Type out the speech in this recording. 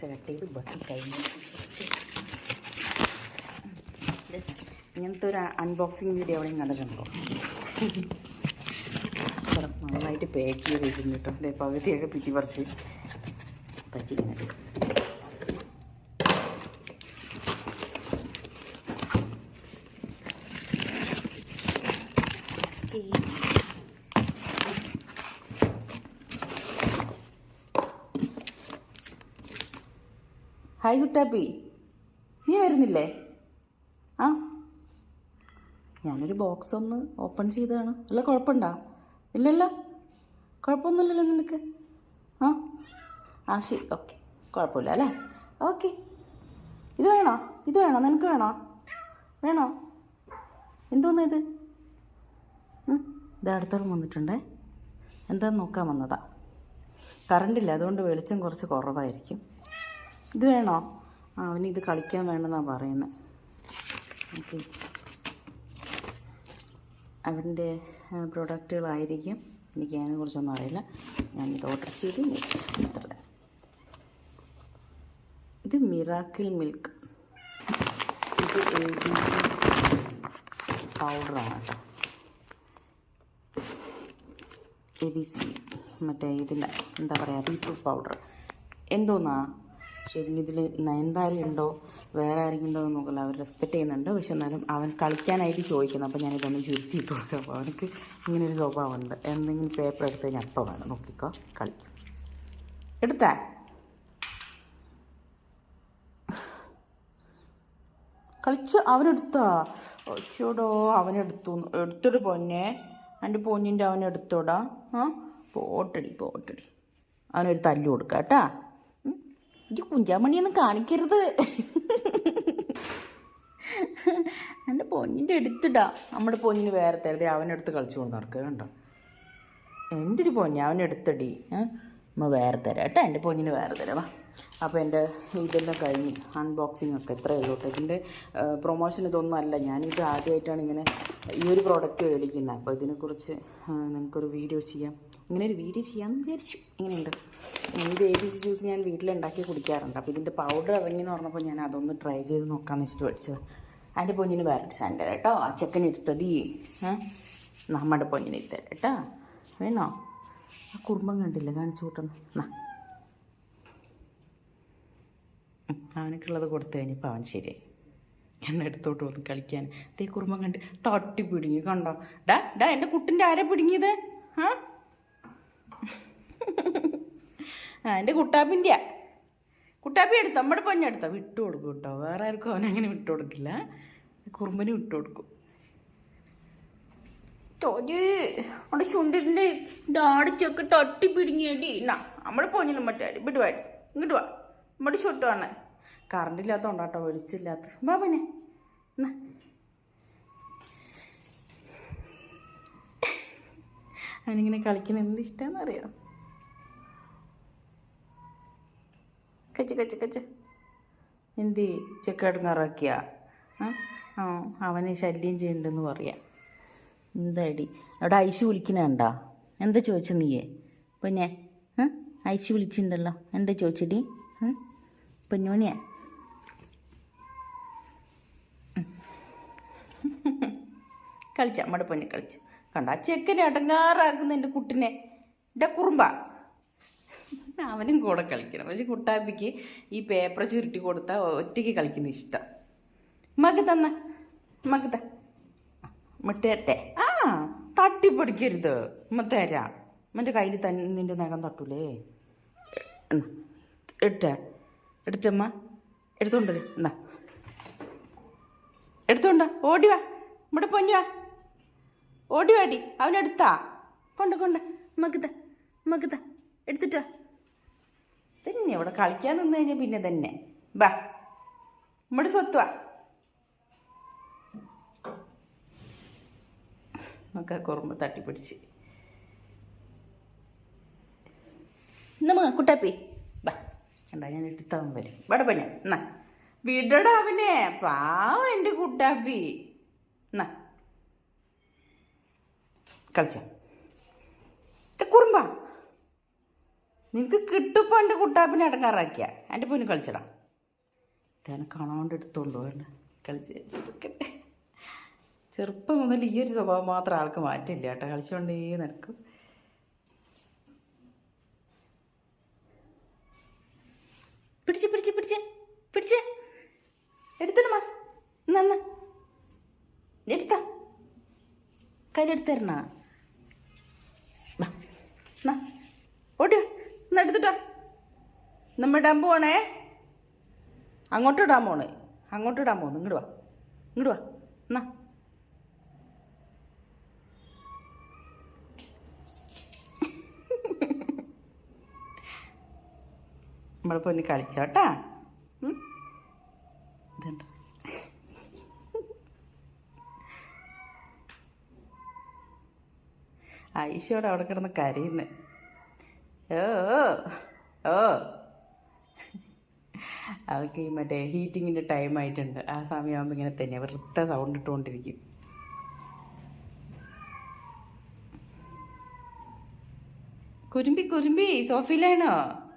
കുറച്ച് കട്ട് ചെയ്ത് ബാക്കി കഴിഞ്ഞ്. കുറച്ച് ഇങ്ങനത്തെ ഒരു അൺബോക്സിങ് വീഡിയോ അവിടെ ഇവിടെ നന്നായിട്ട് പാക്ക് ചെയ്ത് വെച്ചിട്ടുണ്ട് കേട്ടോ. അതേ പകുതിയൊക്കെ പിച്ചി പറിച്ച് പാക്കിങ് എടുക്കും ഹായ് കുട്ടാപ്പി നീ വരുന്നില്ലേ? ആ. ഞാനൊരു ബോക്സ് ഒന്ന് ഓപ്പൺ ചെയ്തതാണ്. അല്ല കുഴപ്പമുണ്ടോ? ഇല്ലല്ലോ. കുഴപ്പമൊന്നുമില്ലല്ലോ നിനക്ക്. ആ. ആ ശരി. ഓക്കെ. കുഴപ്പമില്ല അല്ലേ? ഓക്കെ. ഇത് വേണോ? ഇത് വേണോ? നിനക്ക് വേണോ? വേണോ? എന്തോന്ന് ഇത്? ഇത് അടുത്തോളം വന്നിട്ടുണ്ടേ. എന്താന്ന് നോക്കാൻ വന്നതാ. കറണ്ടില്ല അതുകൊണ്ട് വെളിച്ചം കുറച്ച് കുറവായിരിക്കും. ഇത് വേണോ? ആ അവന് ഇത് കളിക്കാൻ വേണമെന്നാണ് പറയുന്നത് ഓക്കെ. അവന്റെ പ്രൊഡക്റ്റുകളായിരിക്കും. എനിക്ക് അതിനെക്കുറിച്ചൊന്നും അറിയില്ല. ഞാനിത് ഓർഡർ ചെയ്ത് അത്ര. ഇത് മിറാക്കിൾ മിൽക്ക്. ഇത് പൗഡറാണ് കേട്ടോ. എ ബി സി മറ്റേ ഇതിന്റെ എന്താ പറയുക ബീറ്റ്റൂട്ട് പൗഡർ എന്തോന്നാ? ശരി ഇതിൽ നയൻതാര ഉണ്ടോ വേറെ ആരെങ്കിലും ഉണ്ടോ എന്ന് നോക്കില്ല. അവർ റെസ്പെക്റ്റ് ചെയ്യുന്നുണ്ട്. പക്ഷെ എന്നാലും അവൻ കളിക്കാനായിട്ട് ചോദിക്കുന്നു. അപ്പോൾ ഞാനിതൊന്ന് ചുരുത്തിയിട്ട് കൊടുക്കാം. അപ്പോൾ അവനക്ക് ഇങ്ങനെ ഒരു സ്വഭാവമുണ്ട്. എന്തെങ്കിലും പേപ്പർ എടുത്ത് കഴിഞ്ഞാൽ അപ്പം വേണം നോക്കിക്കോ. കളിക്കും. എടുത്താ. കളിച്ച് അവനെടുത്താ. ഒച്ചോടോ അവനെടുത്തു. എടുത്തൊരു പൊന്നെ. എന്റെ പൊന്നിന്റെ അവനെടുത്തോടാ. ആ? പോട്ടടി പോട്ടടി. അവനൊരു തല്ലു കൊടുക്കാം കേട്ടാ? ഈ കുഞ്ചാമണിയൊന്നും കാണിക്കരുത്. എന്റെ പൊന്നിന്റെ എടുത്തിട്ടാ നമ്മുടെ പൊന്നിന് വേറെ തരുതേ അവനെടുത്ത് കളിച്ചുകൊണ്ട് നടക്കുക കണ്ടോ? എന്റെ ഒരു പൊന്നി അവനെടുത്തടി ഏ? നമ്മൾ വേറെ തരാം. കേട്ടോ എന്റെ പൊന്നിന് വേറെ തരാം. വാ. അപ്പോൾ എന്റെ ഇതെല്ലാം കഴിഞ്ഞ് അൺബോക്സിംഗ് ഒക്കെ ഇത്രയേ ഉള്ളൂ ഇതിന്റെ പ്രൊമോഷൻ ഇതൊന്നും അല്ല. ഞാനിത് ആദ്യമായിട്ടാണ് ഇങ്ങനെ ഈ ഒരു പ്രോഡക്റ്റ് മേടിക്കുന്നത് അപ്പോൾ ഇതിനെക്കുറിച്ച് നമുക്കൊരു വീഡിയോ ചെയ്യാം. ഇങ്ങനെ ഒരു വീഡിയോ ചെയ്യാമെന്ന് വിചാരിച്ചു. ഇങ്ങനെയുണ്ട്. ഇത് എ ബി സി ജ്യൂസ് ഞാൻ വീട്ടിലുണ്ടാക്കി കുടിക്കാറുണ്ട്. അപ്പോൾ ഇതിന്റെ പൗഡർ ഇറങ്ങി എന്ന് പറഞ്ഞപ്പോൾ ഞാൻ അതൊന്ന് ട്രൈ ചെയ്ത് നോക്കാമെന്ന് വെച്ചിട്ട് പഠിച്ചത്. അതിന്റെ പൊന്നിന് വേറെ സാൻഡർ കേട്ടോ ആ ചെക്കൻ എടുത്തതി നമ്മുടെ പൊന്നിന് ഇത്തരാം കേട്ടോ വേണോ? ആ കുടുംബം കണ്ടില്ല? കാണിച്ചു കൂട്ടുന്നു എന്നാ ഉം, അവനക്കുള്ളത് കൊടുത്തു കഴിഞ്ഞപ്പോൾ അവൻ ശരിയായി. എന്നെ എടുത്തോട്ട് വന്ന് കളിക്കാൻ തേ കുറുമ്പം കണ്ട് തട്ടി പിടുങ്ങി കണ്ടോ? ഡാ ഡാ എന്റെ കുട്ടിന്റെ ആരെ പിടുങ്ങിയത്? ആ? എന്റെ കുട്ടാപ്പിന്റെ കുട്ടാപ്പി എടുത്തോ? നമ്മുടെ പൊന്നെടുത്തോ വിട്ടു കൊടുക്കും കേട്ടോ. വേറെ ആർക്കും അവനങ്ങനെ വിട്ടു കൊടുക്കില്ല. കുറുമ്പന് വിട്ടു കൊടുക്കും. തോജ് അവിടെ ചുണ്ടിന്റെ ഡാടിച്ചൊക്കെ തട്ടി പിടുങ്ങിയടി. എന്നാ നമ്മുടെ പൊന്നിനും മറ്റേ വിടുവാടി വാടി. ഇങ്ങോട്ട് വാ. നമ്മുടെ ചുട്ടുവാണ്. കറണ്ട് ഇല്ലാത്തതുകൊണ്ട് കേട്ടോ വെളിച്ചില്ലാത്ത ബാബനെ അവനിങ്ങനെ കളിക്കുന്ന എന്ത് ഇഷ്ടമാണെന്ന് അറിയാം? കച്ച് കച്ച് കച്ച്. എന്തി? ചെക്കെടുങ്ങാറാക്കിയ ആ? അവനെ ശല്യം ചെയ്യണ്ടെന്ന് പറയാം. എന്താടി? അവിടെ ഐശു വിളിക്കണണ്ടാ എന്താ ചോദിച്ചു നീയേ? പിന്നെ. ഐശു വിളിച്ചിട്ടുണ്ടല്ലോ എന്താ ചോദിച്ചടി പൊന്നോനിയാ കളിച്ച നമ്മുടെ പൊന്നെ കളിച്ചു. കണ്ട ആ ചെക്കനെ അടങ്ങാറാക്കുന്ന എന്റെ കുട്ടിനെ. എന്റെ കുറുമ്പ. അവനും കൂടെ കളിക്കണം. പക്ഷെ കുട്ടാപ്പിക്ക് ഈ പേപ്പർ ചുരുട്ടി കൊടുത്താൽ ഒറ്റയ്ക്ക് കളിക്കുന്ന ഇഷ്ടം. മക തന്ന. മക ത മുട്ടേരട്ടെ. ആ തട്ടിപ്പൊടിക്കരുത്. ഉമ്മ തരാം. ഉമ്മന്റെ കയ്യിൽ തന്നെ നിന്റെ നഖം തട്ടൂലേ. എടുത്തേ. എടുത്തമ്മ എടുത്തോണ്ട്. എന്നാ. എടുത്തോണ്ട ഓടി വാ. ഇവിടെ പൊഞ്ഞു വാ. ഓടി വാടി അവനെടുത്താ കൊണ്ട് കൊണ്ട്. മകുത മകുത എടുത്തിട്ടാ തന്നെ ഇവിടെ കളിക്കാൻ നിന്ന് കഴിഞ്ഞാൽ പിന്നെ തന്നെ ബാ ഇവിടെ സ്വത്വ നമുക്ക് കുറുമ്പ് തട്ടിപ്പിടിച്ച്. നമ്മ കുട്ടാപ്പി. ബാ കണ്ടാ ഞാൻ എടുത്താൻ വരും ഇവിടെ ഞാൻ. എന്നാ വിടടാ അവനെ. പാവം എന്റെ കുട്ടാപ്പി. എന്നാ കളിച്ച. കുറുമ്പാ. നിനക്ക് കിട്ടുമ്പോൾ എന്റെ കുട്ടാപ്പിനെ അടങ്ങാറാക്കിയ. എന്റെ പൊന്നു കളിച്ചടാ. ഇതാണ് കാണാണ്ട് എടുത്തോണ്ട് പോകണ്ട കളിച്ച് കളിച്ചിട്ടൊക്കെ ചെറുപ്പം മുതൽ ഈ ഒരു സ്വഭാവം മാത്രം ആൾക്ക് മാറ്റില്ല കേട്ടോ. കളിച്ചുകൊണ്ടേ നടക്കും. പിടിച്ച് പിടിച്ച് പിടിച്ച് പിടിച്ച്. എടുത്തിടുമാ നന്ന എടുത്ത. കയ്യിലെടുത്ത് തരണ ഓടി എന്നാ എടുത്തിട്ടോ. നമ്മ ഇടാൻ പോണേ. അങ്ങോട്ട് ഇടാൻ പോണേ. അങ്ങോട്ട് ഇടാൻ പോന്നു ഇങ്ങോട്ട് വാ. ഇങ്ങോട്ട് വാ. എന്നാ നമ്മളെ പൊന്നി കളിച്ചോട്ടാ. ഇതുണ്ട്. അവിടെ കിടന്ന് കരയുന്നു. ഓ ഓ. അവൾക്ക് ഈ മറ്റേ ഹീറ്റിങ്ങിന്റെ ടൈം ആയിട്ടുണ്ട്. ആ സമയമാകുമ്പോൾ ഇങ്ങനെ തന്നെ വൃത്ത സൗണ്ട് ഇട്ടുകൊണ്ടിരിക്കും. കുരുമ്പി കുരുമ്പി സോഫിയിലാണോ?